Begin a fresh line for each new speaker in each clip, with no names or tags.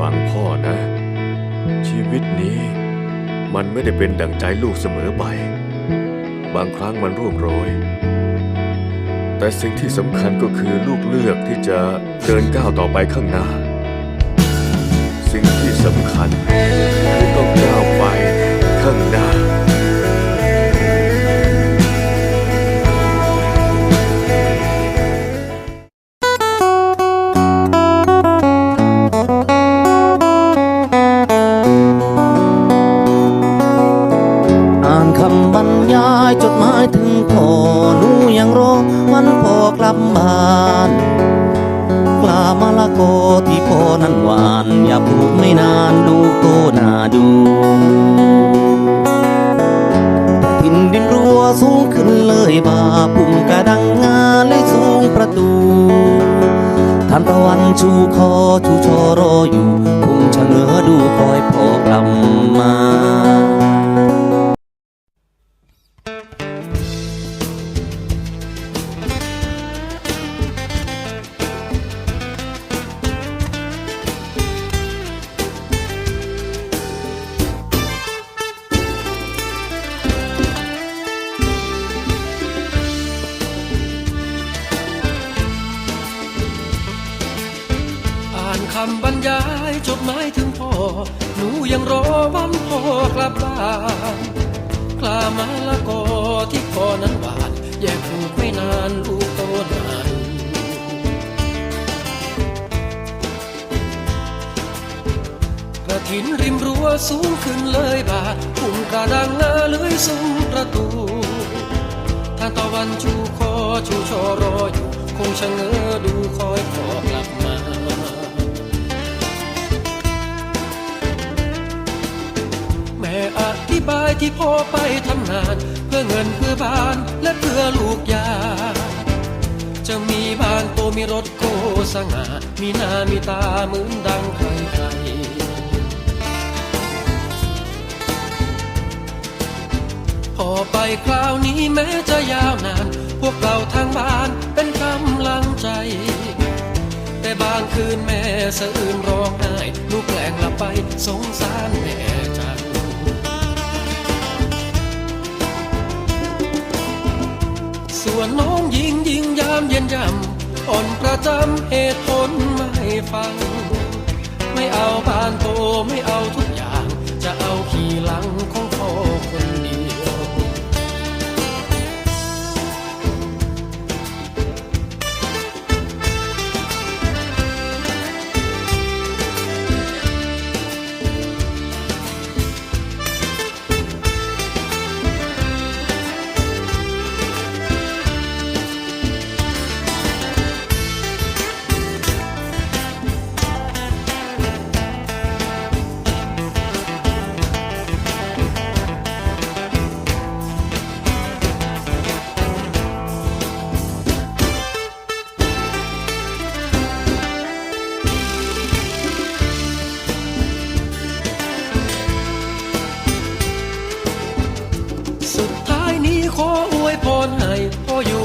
ฟังพ่อนะ ชีวิตนี้มันไม่ได้เป็นดั่งใจลูกเสมอไป บางครั้งมันร่วงโรย แต่สิ่งที่สำคัญก็คือลูกเลือกที่จะเดินก้าวต่อไปข้างหน้า สิ่งที่สำคัญคือต้องก้าว
พ่อหนูยังรอวันพ่อกลับบ้านกล้ามะละกอที่พ่อนั้นหวาน อย่าปลูกไม่นานดูโตหนาดูทินดินรัวสูงขึ้นเลยบาปุ่มกระดังงาเลยสูงประตูท่านตะวันชูคอชูชอรออยู่คงชะเง้อดูคอยพ่อกลับ
คำบรรยายจดหมายถึงพ่อ หนูยังรอวันพ่อกลับบ้านกล้ามาละกอที่พ่อนั้นหวานแยกผูกไม่นานลูกโตนานกระถินริมรั้วสูงขึ้นเลยบาทปุ่มกระดังหน้าเลื้อยซุ้มประตูทานตะวันชูคอชูชอรออยู่ คงชะเง้อดูคอยพ่อกลับ บายที่พ่อไปทำงาน เพื่อเงินเพื่อบ้านและเพื่อลูกยา จะมีบ้านโตมีรถโกสง่ามีหน้ามีตาเหมือนดังใครใครพอไปคราวนี้แม้จะยาวนาน พวกเราทางบ้านเป็นกำลังใจแต่บางคืนแม่สะอื้นร้องไห้ลูกแกล้งหลับไปสงสาร ยิงยิงยามเย็นยำอ่อนประจำเหตุผลไม่ฟัง ไม่เอาบ้านโตไม่เอาทุกอย่าง จะเอาขี่หลังของพ่อค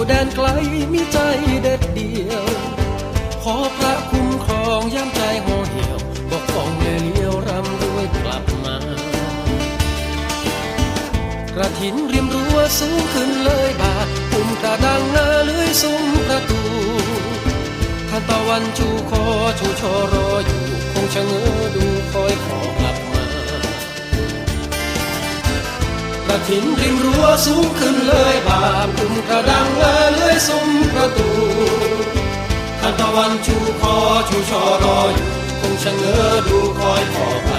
แดนไกลมีใจเด็ดเดียว ขอพระคุ้มครองย้ำใจห่อเหี่ยวบอกฟองแม่เลี้ยวรำด้วยกลับมา กระถินริมรั้วสูงขึ้นเลยบาทปุ่มกระดังหน้าเลื้อยซุ้มประตูท่านตะวันชูคอชูชอรออยู่ คงชะเง้อดูคอยขอ ระถินริมรั้วสูงขึ้นเลยบาปปุ่มกระดังเลื้อยซุ้มประตูทันตะวันชูคอชูชอรออยู่คงชะเง้อดูคอยขอบ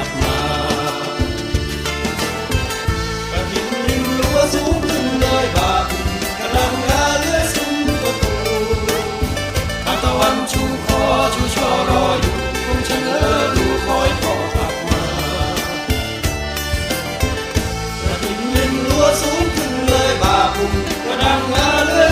I'm gonna